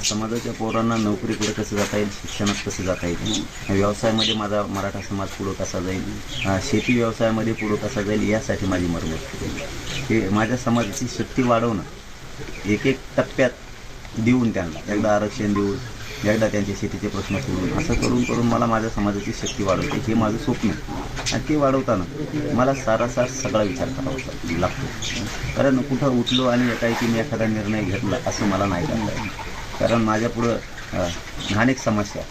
समाजाच्या पोरांना नोकरीकडे कसं जाता येईल? शिक्षणात कसं जाता येईल? व्यवसायामध्ये माझा मराठा समाज पुढं कसा जाईल? शेती व्यवसायामध्ये पुढं कसा जाईल? यासाठी माझी मरमत हे माझ्या समाजाची शक्ती वाढवणं एक एक टप्प्यात देऊन त्यांना एकदा आरक्षण देऊन एकदा त्यांचे शेतीचे प्रश्न सोडून असं करून करून मला माझ्या समाजाची शक्ती वाढवते हे माझं स्वप्न आहे. आणि ते वाढवताना मला सारासार सगळा विचार करावा लागतो- लागतो कारण कुठं उठलो आणि एकाएकी मी एखादा निर्णय घेतला असं मला नाही करता कारण माझ्यापुढं अनेक समस्या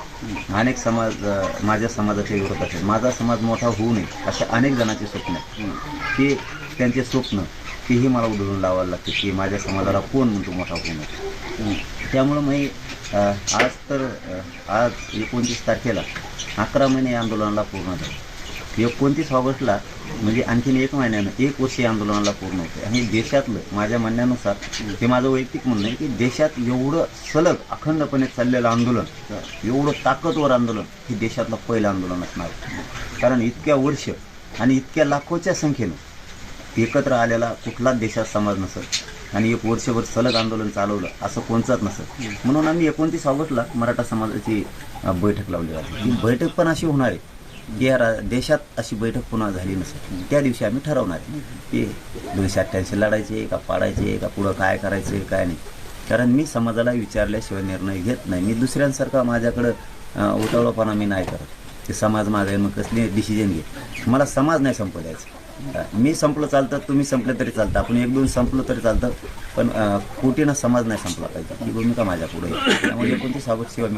अनेक समाज माझ्या समाजाच्या विरोधात आहेत माझा समाज मोठा होऊ नये अशा अनेक जणांचे स्वप्न आहेत. ते त्यांचे स्वप्न तेही मला उधळून लावायला लागते की माझ्या समाजाला कोण म्हणतो मोठा होऊ नये. त्यामुळं मी आज तर आज एकोणतीस तारखेला अकरा महिने आंदोलनाला पूर्ण झालं. एकोणतीस ऑगस्टला म्हणजे आणखीन एक महिन्यानं एक वर्ष आंदोलनाला पूर्ण होते. आणि देशातलं माझ्या म्हणण्यानुसार हे माझं वैयक्तिक म्हणणं आहे की देशात एवढं सलग अखंडपणे चाललेलं आंदोलन एवढं ताकदवर आंदोलन हे देशातलं पहिलं आंदोलन असणार कारण इतक्या वर्ष आणि इतक्या लाखोच्या संख्येनं एकत्र आलेला कुठलाच देशात समाज नसत. आणि एक वर्षभर सलग आंदोलन चालवलं असं कोणचंच नसत. म्हणून आम्ही एकोणतीस ऑगस्टला मराठा समाजाची बैठक लावली आहे ती बैठक पण अशी होणार आहे की या रा- देशात अशी बैठक पुन्हा झाली नसेल त्या दिवशी आम्ही ठरवणार आहे की दोनशे अठ्ठ्याऐंशी लढायचे का पाडायचे का पुढं काय करायचं काय नाही. कारण मी समाजाला विचारल्याशिवाय निर्णय घेत नाही. मी दुसऱ्यांसारखा माझ्याकडं उतावळपणा मी नाही करत. ते समाज माझा मग कसली डिसिजन घे मला समाज नाही संपू मी संपलं चालतं तुम्ही संपलं तरी चालतं. आपण एक दोन संपलं तरी चालतं. पण कोटीनं समाज नाही संपला पाहिजे. ही भूमिका माझ्या पुढे त्यामुळे एकोणतीस ऑगस्ट शिवाय मी